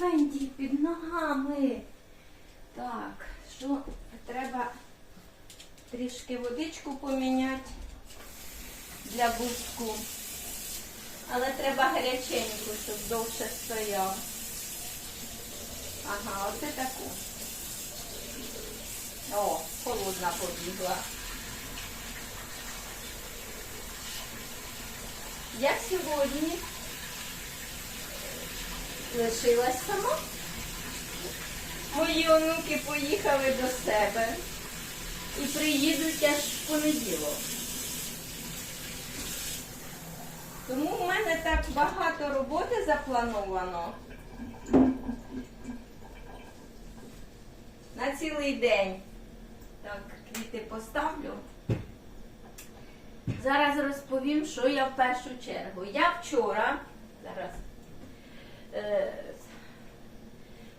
Фенді під ногами. Так, що треба трішки водичку поміняти для буску. Але треба гаряченьку, щоб довше стояв. Ага, оце таку. О, холодна побігла. Я сьогодні лишилась сама. Мої онуки поїхали до себе і приїдуть аж в понеділок. Тому в мене так багато роботи заплановано. На цілий день. Так, квіти поставлю. Зараз розповім, що я в першу чергу. Я вчора, зараз, е,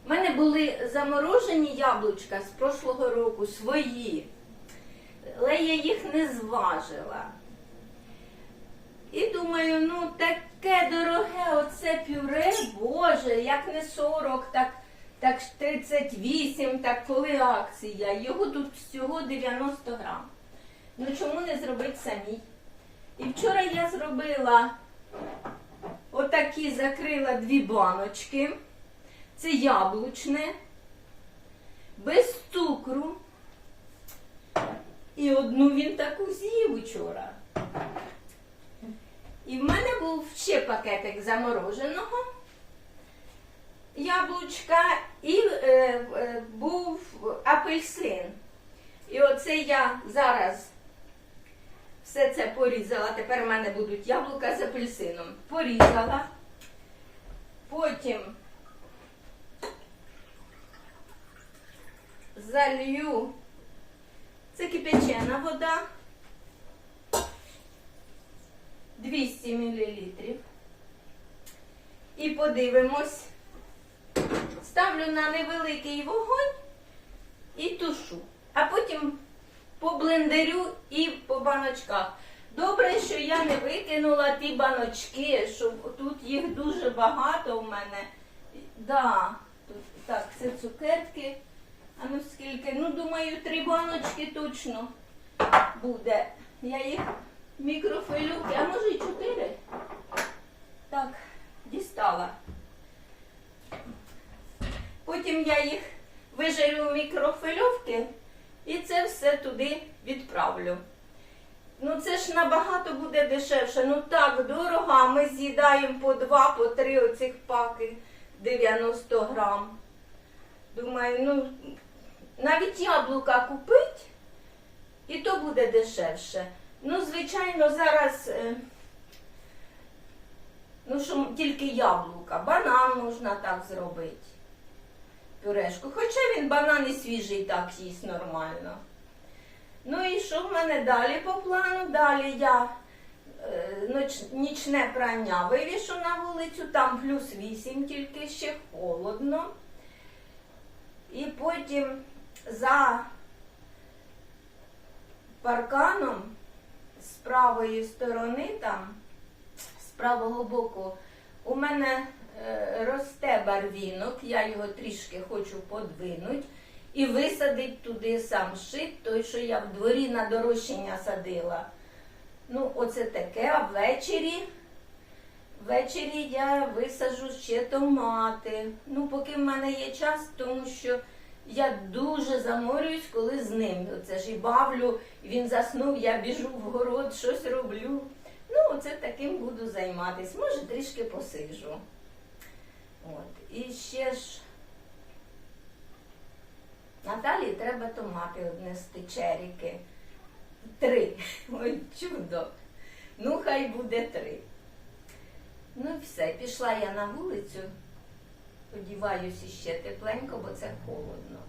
в мене були заморожені яблучка з прошлого року, свої, але я їх не зважила. І думаю, ну таке дороге оце пюре, Боже, як не 40, так, так 38, так коли акція. Його тут всього 90 грам. Ну чому не зробити самі? І вчора я зробила отакі, закрила дві баночки. Це яблучне, без цукру. І одну він таку з'їв вчора. І в мене був ще пакетик замороженого яблучка і е, е, був апельсин. І оце я зараз все це порізала. Тепер в мене будуть яблука з апельсином. Порізала. Потім залью. Це кипячена вода. 200 мл. І подивимось. Ставлю на невеликий вогонь і тушу. А потім по блендерю і по баночках. Добре, що я не викинула ті баночки, що тут їх дуже багато в мене. Да, тут, так, це цукерки. А ну скільки? Ну, думаю, три баночки точно буде. Я їх мікрофилюки, а може й чотири. Так, дістала. Потім я їх вижарю в мікрофильовки і це все туди відправлю. Ну це ж набагато буде дешевше. Ну так, дорого, а ми з'їдаємо по два, по три оцих паки 90 грам. Думаю, ну навіть яблука купить, і то буде дешевше. Ну, звичайно, зараз, е, ну що тільки яблука, банан можна так зробити. Пюрешку. Хоча він банан і свіжий так їсть нормально. Ну і що в мене далі по плану? Далі я е, нічне прання вивішу на вулицю, там плюс 8, тільки ще холодно. І потім за парканом з правої сторони, там, з правого боку, у мене росте барвінок, я його трішки хочу подвинути і висадити туди сам шит, той, що я в дворі на дорощення садила. Ну, оце таке, а ввечері. Ввечері я висаджу ще томати. Ну, поки в мене є час, тому що я дуже заморююсь, коли з ним. Оце ж і бавлю, він заснув, я біжу в город, щось роблю. Ну, оце таким буду займатися. Може, трішки посиджу. От. І ще ж Наталі треба томати однести черіки. Три. Ой, чудо. Ну, хай буде три. Ну все, пішла я на вулицю, одіваюся ще тепленько, бо це холодно.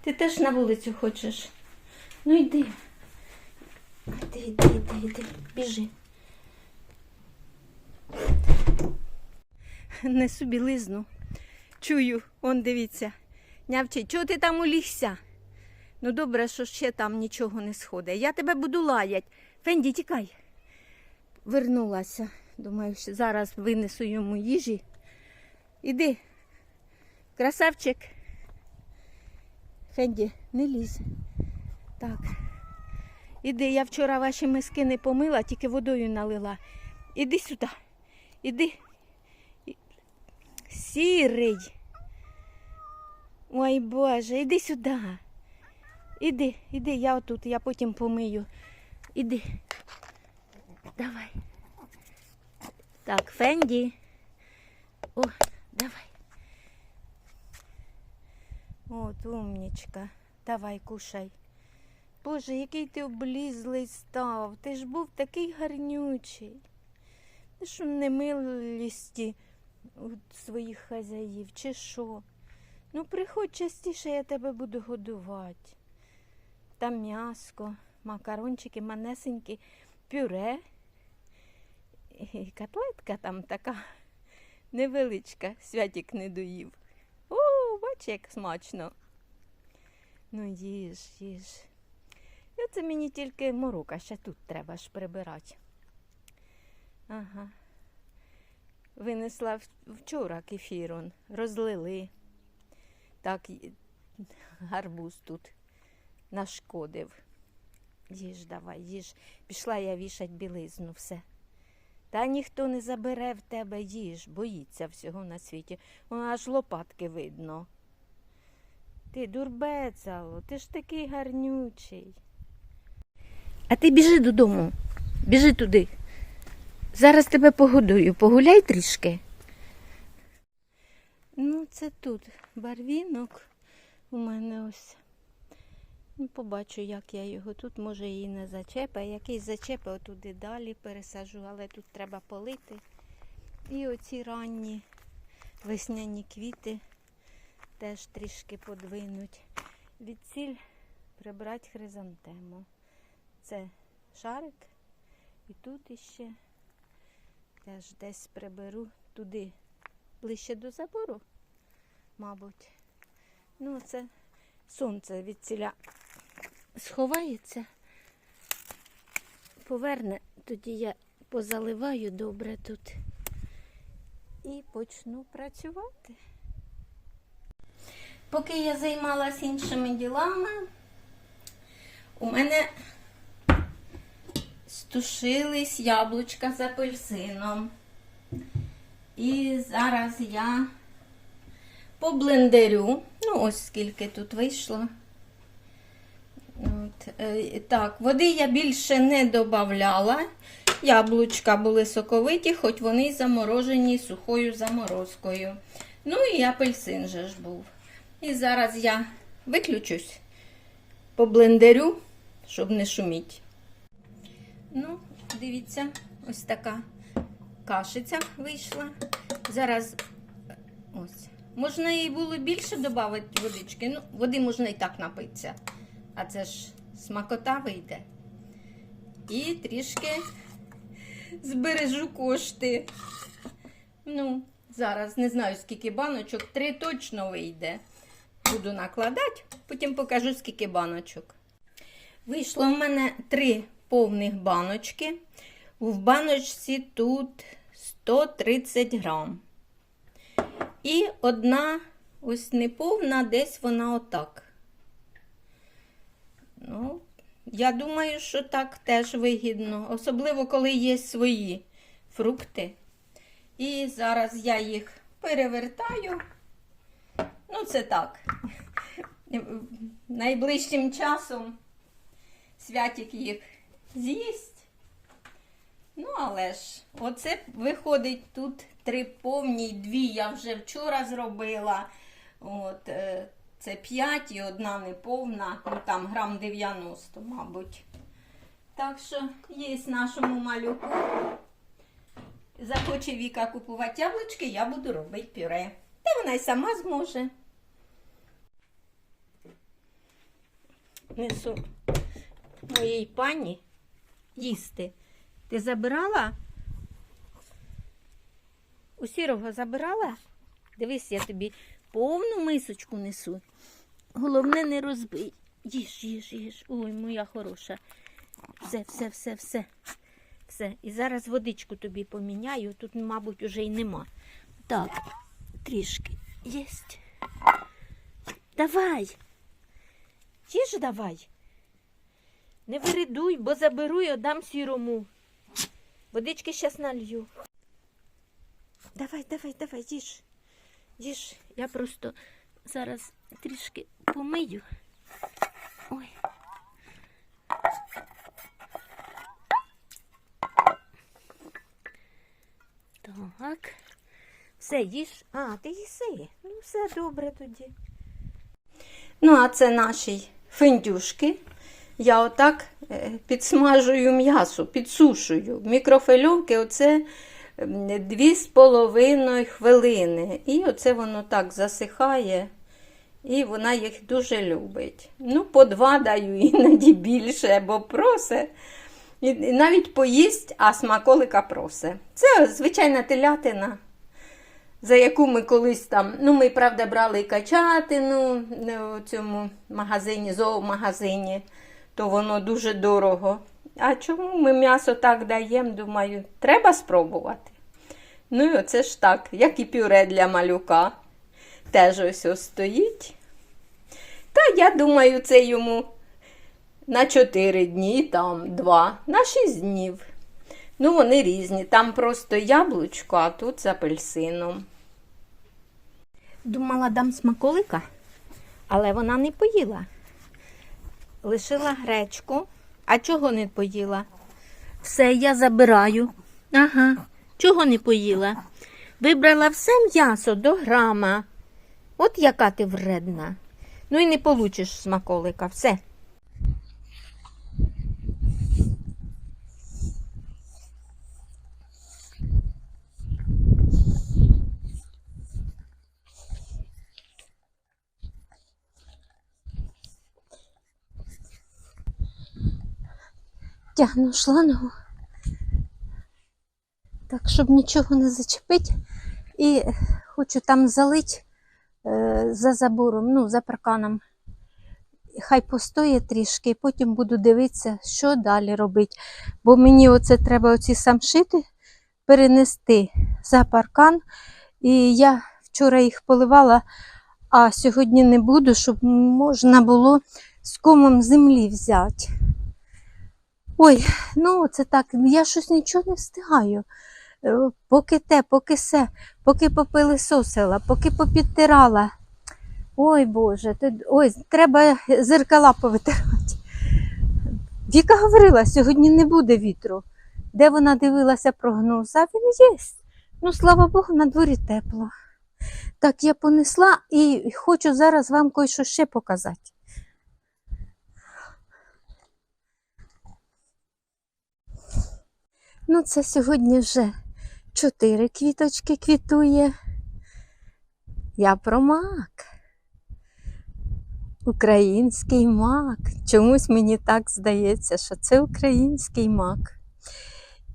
Ти теж на вулицю хочеш? Ну йди. Йди, йди, йди, йди, біжи. Несу білизну. Чую, он дивіться. Нявчий, чого ти там улігся? Ну добре, що ще там нічого не сходить. Я тебе буду лаять. Фенді, тікай. Вернулася. Думаю, що зараз винесу йому їжі. Іди. Красавчик. Фенді, не лізь. Так. Іди, я вчора ваші миски не помила, тільки водою налила. Іди сюди. Іди. Сірий. Ой Боже, іди сюди. Іди, іди, я отут, я потім помию. Іди. Давай. Так, Фенді. О, давай. От, умнічка. Давай, кушай. Боже, який ти облізлий став. Ти ж був такий гарнючий. Ти що немилості у своїх хазяїв, чи що? Ну, приходь частіше, я тебе буду годувати. Там м'яско, макарончики, манесенькі, пюре. І котлетка там така невеличка, святік не доїв. О, бач, як смачно. Ну, їж, їж. І оце мені тільки морока, ще тут треба ж прибирати. Ага. Винесла вчора кефір, он, розлили. Так, гарбуз тут нашкодив. Їж давай, їж. Пішла я вішать білизну, все. Та ніхто не забере в тебе їж, боїться всього на світі. О, аж лопатки видно. Ти дурбецало, ти ж такий гарнючий. А ти біжи додому, біжи туди. Зараз тебе погодую, погуляй трішки. Ну, це тут барвінок у мене ось. Ну, побачу, як я його тут, може її не зачепа. Якийсь зачепа отуди далі пересажу, але тут треба полити. І оці ранні весняні квіти теж трішки подвинуть. Від ціль прибрати хризантему. Це шарик. І тут іще теж десь приберу туди ближче до забору, мабуть. Ну, це сонце від ціля сховається, поверне, тоді я позаливаю добре тут і почну працювати. Поки я займалася іншими ділами, у мене стушились яблучка з апельсином. І зараз я по блендерю, ну ось скільки тут вийшло. От, е, так, води я більше не додавала. Яблучка були соковиті, хоч вони й заморожені сухою заморозкою. Ну і апельсин же ж був. І зараз я виключусь по блендерю, щоб не шуміть. Ну, дивіться, ось така кашиця вийшла. Зараз ось. Можна їй було більше додати водички. Ну, води можна і так напитися. А це ж смакота вийде. І трішки збережу кошти. Ну, зараз не знаю, скільки баночок. Три точно вийде. Буду накладати, потім покажу, скільки баночок. Вийшло в мене три повних баночки. В баночці тут 130 грам. І одна ось неповна, десь вона отак. Ну, я думаю, що так теж вигідно, особливо коли є свої фрукти. І зараз я їх перевертаю. Ну, це так. Найближчим часом святик їх з'їсть. Ну, але ж, оце виходить тут три повні, дві я вже вчора зробила. От, е, це 5 і одна неповна, ну там грам 90, мабуть. Так що є нашому малюку. Захоче Віка купувати яблучки, я буду робити пюре. Та вона й сама зможе. Несу моїй пані їсти. Ти забирала? У сірого забирала? Дивись, я тобі повну мисочку несу. Головне не розбий. Їж, їж, їж. Ой, моя хороша. Все, все, все, все. Все. І зараз водичку тобі поміняю. Тут, мабуть, уже й нема. Так, трішки. Єсть. Давай. Їж давай. Не виридуй, бо заберу і отдам сірому. Водички щас налью. Давай, давай, давай, їж. Їж. Я просто зараз трішки помию. Ой. Так. Все, їж. А, ти їси. Ну, все добре тоді. Ну, а це наші финдюшки. Я отак е, підсмажую м'ясо, підсушую. В мікрофильовки оце м, дві з половиною хвилини. І оце воно так засихає. І вона їх дуже любить. Ну, по два даю іноді більше, бо просить. І, навіть поїсть, а смаколика просить. Це звичайна телятина, за яку ми колись там. Ну, ми, правда, брали качатину у цьому магазині, зоомагазині, то воно дуже дорого. А чому ми м'ясо так даємо? Думаю, треба спробувати. Ну і оце ж так, як і пюре для малюка. Теж ось ось стоїть. Та я думаю, це йому на 4 дні, там 2, на 6 днів. Ну, вони різні. Там просто яблучко, а тут з апельсином. Думала, дам смаколика, але вона не поїла. Лишила гречку. А чого не поїла? Все, я забираю. Ага, чого не поїла? Вибрала все м'ясо до грама. От яка ти вредна. Ну і не получиш смаколика. Все. Тягну шлангу. Так, щоб нічого не зачепити. І хочу там залить е, за забором, ну, за парканом. Хай постоє трішки, і потім буду дивитися, що далі робити. Бо мені оце треба оці самшити перенести за паркан. І я вчора їх поливала, а сьогодні не буду, щоб можна було з комом землі взяти. Ой, ну це так, я щось нічого не встигаю. Е, Поки те, поки се, поки попилисосила, поки попідтирала. Ой Боже, ти, ой, треба зеркала повитирати. Віка говорила, сьогодні не буде вітру. Де вона дивилася прогноз, а він є. Ну, слава Богу, на дворі тепло. Так, я понесла і хочу зараз вам кое-що ще показати. Ну, це сьогодні вже чотири квіточки квітує. Я про мак. Український мак. Чомусь мені так здається, що це український мак.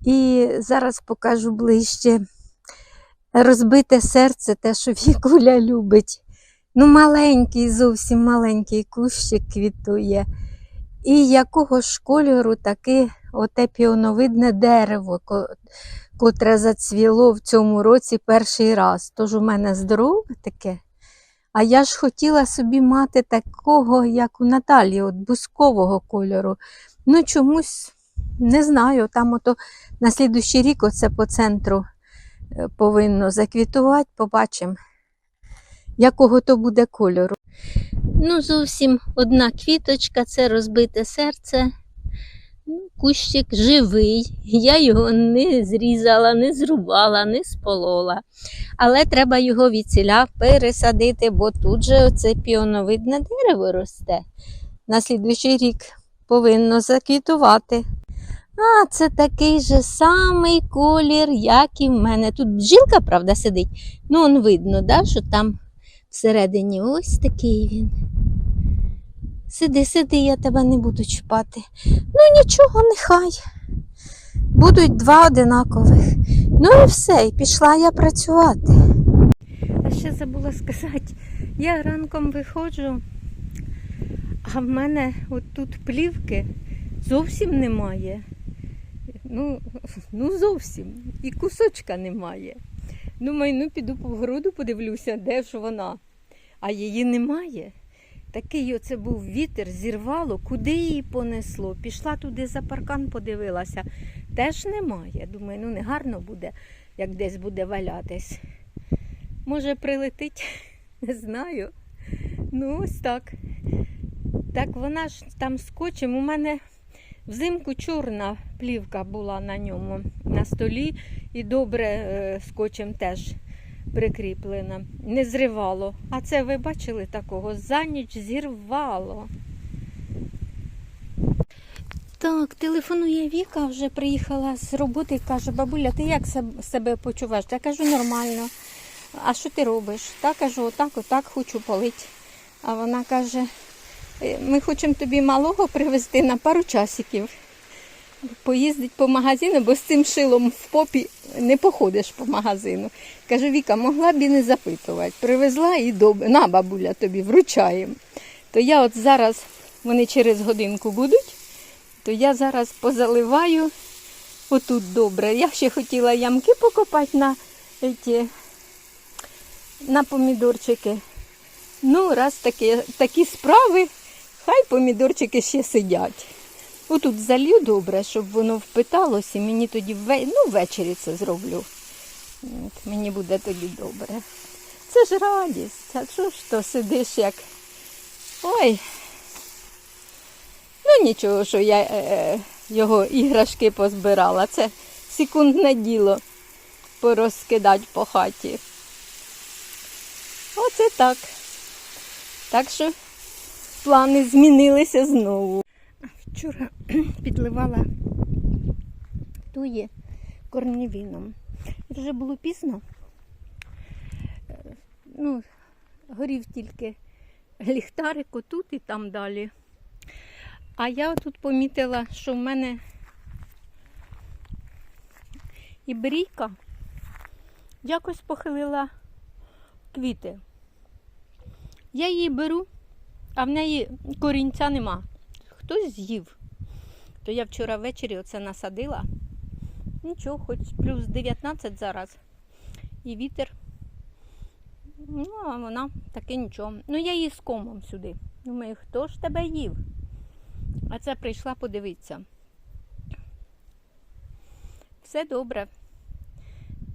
І зараз покажу ближче розбите серце, те, що Вікуля любить. Ну, маленький, зовсім маленький кущик квітує. І якого ж кольору таке оте піоновидне дерево, котре зацвіло в цьому році перший раз. Тож у мене здорове таке. А я ж хотіла собі мати такого, як у Наталі, от бускового кольору. Ну, чомусь не знаю, там ото на слідущий рік оце по центру е, повинно заквітувати, побачимо, якого то буде кольору. Ну, зовсім одна квіточка, це розбите серце. Кущик живий. Я його не зрізала, не зрубала, не сполола. Але треба його віціля пересадити, бо тут же оце піоновидне дерево росте. На слідуючий рік повинно заквітувати. А, це такий же самий колір, як і в мене. Тут бджілка, правда, сидить. Ну, он видно, да, що там всередині ось такий він. Сиди, сиди, я тебе не буду чіпати. Ну нічого, нехай. Будуть два одинакових. Ну і все, і пішла я працювати. А ще забула сказати, я ранком виходжу, А в мене отут плівки зовсім немає. Ну, ну зовсім. І кусочка немає. Думаю, ну піду по городу, подивлюся, де ж вона. А її немає. Такий оце був вітер, зірвало, куди її понесло. Пішла туди за паркан, подивилася. Теж немає. Думаю, ну не гарно буде, як десь буде валятись. Може, прилетить, не знаю. Ну, ось так. Так вона ж там скотчем. У мене взимку чорна плівка була на ньому на столі і добре е, скотчем теж прикріплена. Не зривало. А це ви бачили такого? За ніч зірвало. Так, телефонує Віка, вже приїхала з роботи і каже, бабуля, ти як себе- почуваєш? Я кажу, нормально. А що ти робиш? Та кажу, отак, отак хочу полити. А вона каже, «Е, ми хочемо тобі малого привезти на пару часиків. Поїздить по магазину, бо з цим шилом в попі не походиш по магазину. Кажу, Віка, могла б і не запитувати. Привезла і добре. На, бабуля, тобі вручаємо. То я от зараз, вони через годинку будуть, то я зараз позаливаю отут добре. Я ще хотіла ямки покопати на, ті, на помідорчики. Ну, раз такі, такі справи, хай помідорчики ще сидять. Отут залью добре, щоб воно впиталося, і мені тоді вве- ну, ввечері це зроблю. От, мені буде тоді добре. Це ж радість. А що ж то сидиш як. Ой. Ну нічого, що я е, його іграшки позбирала. Це секундне діло порозкидати по хаті. Оце так. Так що плани змінилися знову. Вчора підливала туї корнівіном. Вже було пізно. Е, Ну, горів тільки ліхтарик отут і там далі. А я тут помітила, що в мене і брійка якось похилила квіти. Я її беру, а в неї корінця нема. Хтось з'їв. То я вчора ввечері оце насадила. Нічого, хоч плюс 19 зараз. І вітер. Ну, а вона таки нічого. Ну, я її з комом сюди. Думаю, хто ж тебе їв? А це прийшла подивитися. Все добре.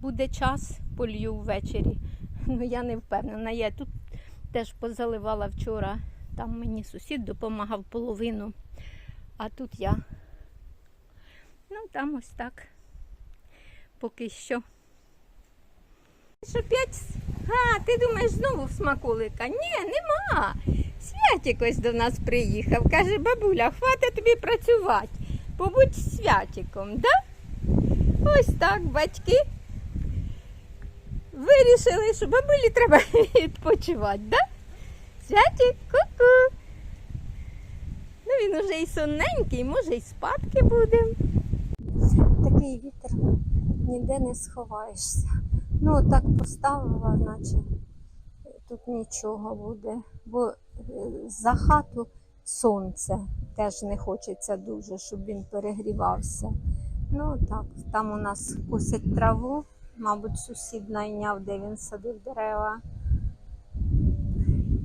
Буде час, полью ввечері. Ну, я не впевнена. Я тут теж позаливала вчора. Там мені сусід допомагав половину, а тут я. Ну, там ось так. Поки що. Що п'ять? А, ти думаєш знову в смаколика? Ні, нема. Святик ось до нас приїхав. Каже, бабуля, хватить тобі працювати. Побудь з святиком, да? Ось так, батьки. Вирішили, що бабулі треба відпочивати, да? Святик, ку-ку. Ну він уже і сонненький, може і спадки буде. Такий вітер ніде не сховаєшся. Ну, отак поставила, наче тут нічого буде. Бо е, за хату сонце теж не хочеться дуже, щоб він перегрівався. Ну так, там у нас косять траву, мабуть, сусід найняв, де він садив дерева.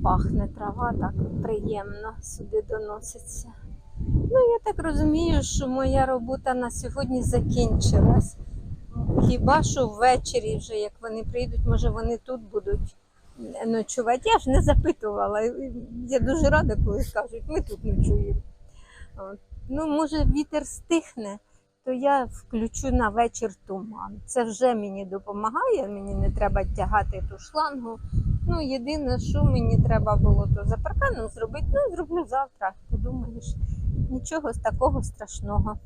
Пахне трава, так приємно сюди доноситься. Ну, я так розумію, що моя робота на сьогодні закінчилась. Хіба що ввечері, вже як вони прийдуть, може вони тут будуть ночувати. Я ж не запитувала. Я дуже рада, коли кажуть, ми тут ночуємо. Ну, може, вітер стихне, то я включу на вечір туман. Це вже мені допомагає, мені не треба тягати ту шлангу. Ну, єдине, що мені треба було, то за парканом зробити, ну, зроблю завтра. Подумаєш, нічого з такого страшного.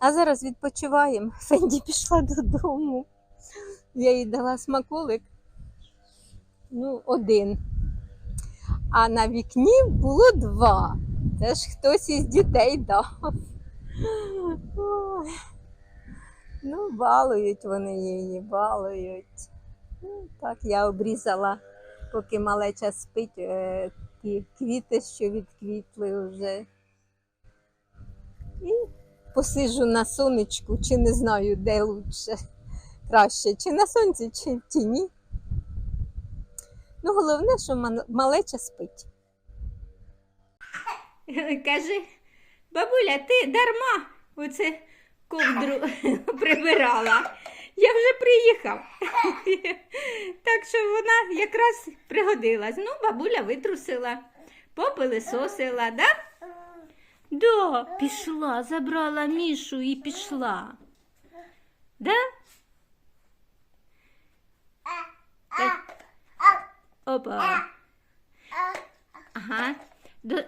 А зараз відпочиваємо. Фенді пішла додому. Я їй дала смаколик. Ну, один. А на вікні було два. Це ж хтось із дітей дав. Ну, балують вони її, балують. Так, я обрізала, поки малеча спить, е, такі квіти, що відквітли вже. І посиджу на сонечку, чи не знаю, де лучше, краще, чи на сонці, чи в тіні. Ну, головне, що малеча спить. Каже, бабуля, ти дарма оце ковдру прибирала. Я вже приїхав. так що вона якраз пригодилась. Ну, бабуля витрусила, попилисосила, да? Да, пішла, забрала Мішу і пішла. Да? Опа. Ага.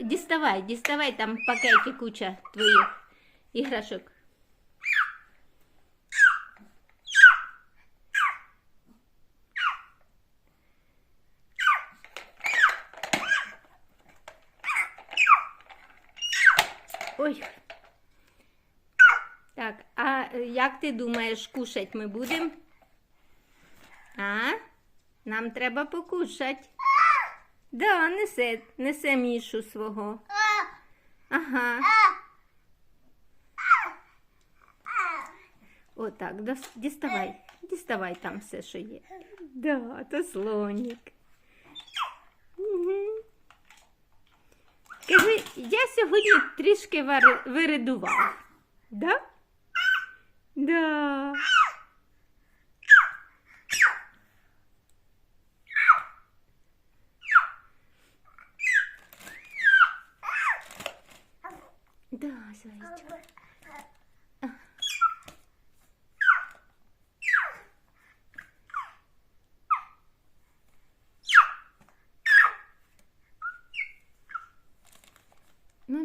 Діставай, діставай там пакеті куча твоїх іграшок. Ой. Так, а е, як ти думаєш, кушать ми будемо? А? Нам треба покушать. Да, несе, несе мішу свого. Ага. Отак, діставай. Діставай там все, що є. Да, то слонік. Угу. Кажи, я сьогодні трішки виридував. Да. Да,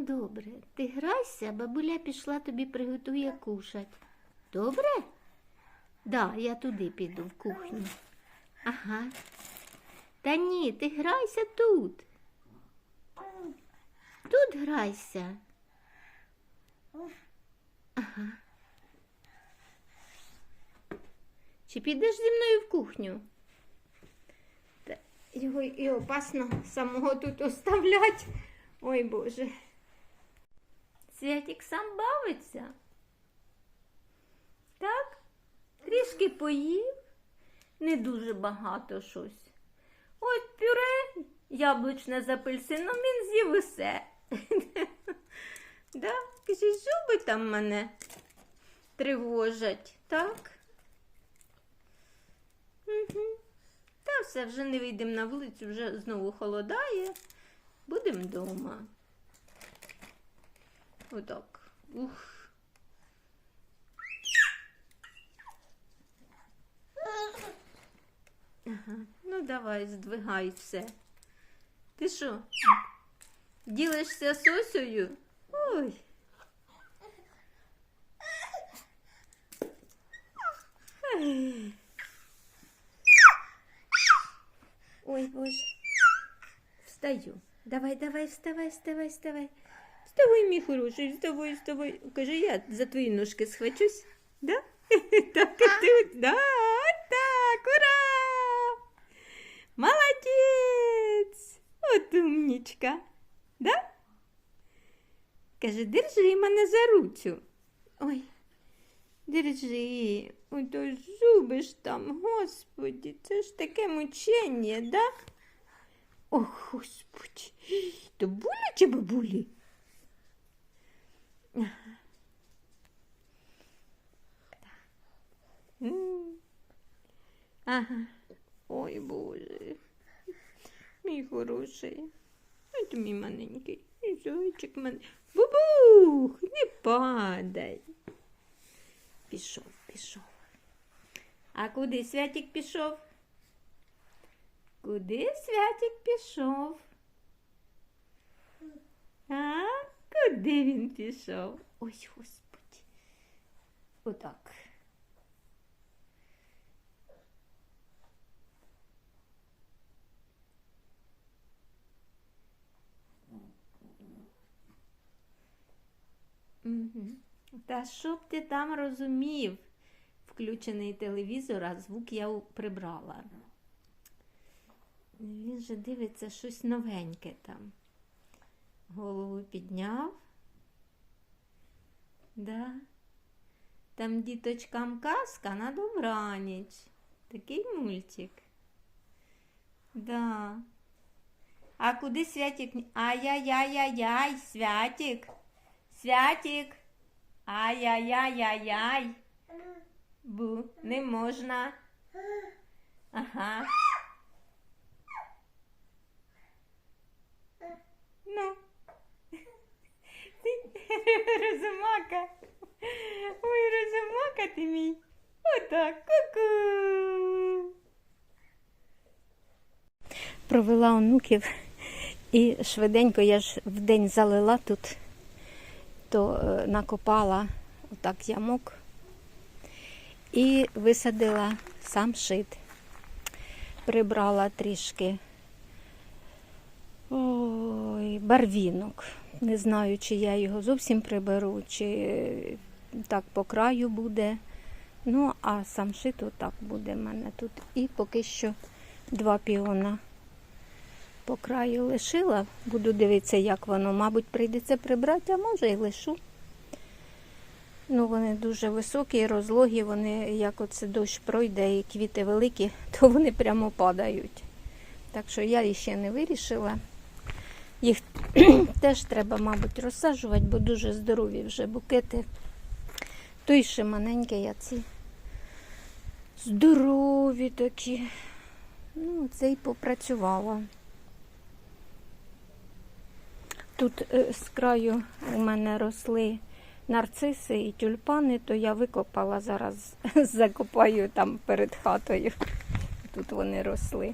добре, ти грайся, бабуля пішла тобі приготує кушать. Добре? Да, я туди піду, в кухню. Ага. Та ні, ти грайся тут. Тут грайся. Ага. Чи підеш зі мною в кухню? Його і опасно самого тут оставлять. Ой Боже. Святік сам бавиться. Так? Трішки поїв, не дуже багато щось. От пюре яблучне з апельсином він з'їв усе. да? Кажи, зуби там мене тривожать, так? Та все, вже не вийдемо на вулицю, вже знову холодає. Будемо вдома. Отак. Ух. Ага. Ну давай, здвигай все. Ти що? Ділишся сосою? Ой. Ой, боже. Встаю. Давай, давай, вставай, вставай, вставай. Вставай, мій хороший, вставай, вставай. Каже, я за твої ножки схвачусь. Да? Так тут. Да, так, ура! Молодець! От умнічка. Да? Каже, держи мене за руцю. Ой, держи. Ой, то зуби ж там, господі, це ж таке мучення, да? Ох, господи, то боляче бабулі? М. Ага. Ой, Боже. Мій хороший. Ой, ти мій маленький. Мій Зайчик мене. Бубух, не падай. Пішов, пішов. А куди Святік пішов? Куди Святік пішов? А? Куди він пішов? Ой, господи. Отак. Угу. Та що б ти там розумів? Включений телевізор, а звук я прибрала. Він же дивиться щось новеньке там. Голову підняв. Да. Там діточкам казка на добраніч. Такий мультик. Да. А куди Святик? Ай-яй-яй-яй-яй, Святик. Святик. Ай-яй-яй-яй-яй. Бу, не можна. Ага. Ну. Розумака. Ой, розумака ти мій. Отак, ку-ку. Провела онуків і швиденько я ж в день залила тут, то е, накопала отак ямок і висадила сам шит. Прибрала трішки ой, барвінок. Не знаю, чи я його зовсім приберу, чи так по краю буде. Ну, а сам шит отак буде в мене тут. І поки що два піона по краю лишила. Буду дивитися, як воно. Мабуть, прийдеться прибрати, а може і лишу. Ну, вони дуже високі, розлогі, вони, як оце дощ пройде і квіти великі, то вони прямо падають. Так що я ще не вирішила. Їх теж треба, мабуть, розсаджувати, бо дуже здорові вже букети. Той ще маленький, а ці здорові такі. Ну, це й попрацювала. Тут е, з краю у мене росли нарциси і тюльпани, то я викопала зараз, закопаю там перед хатою. Тут вони росли.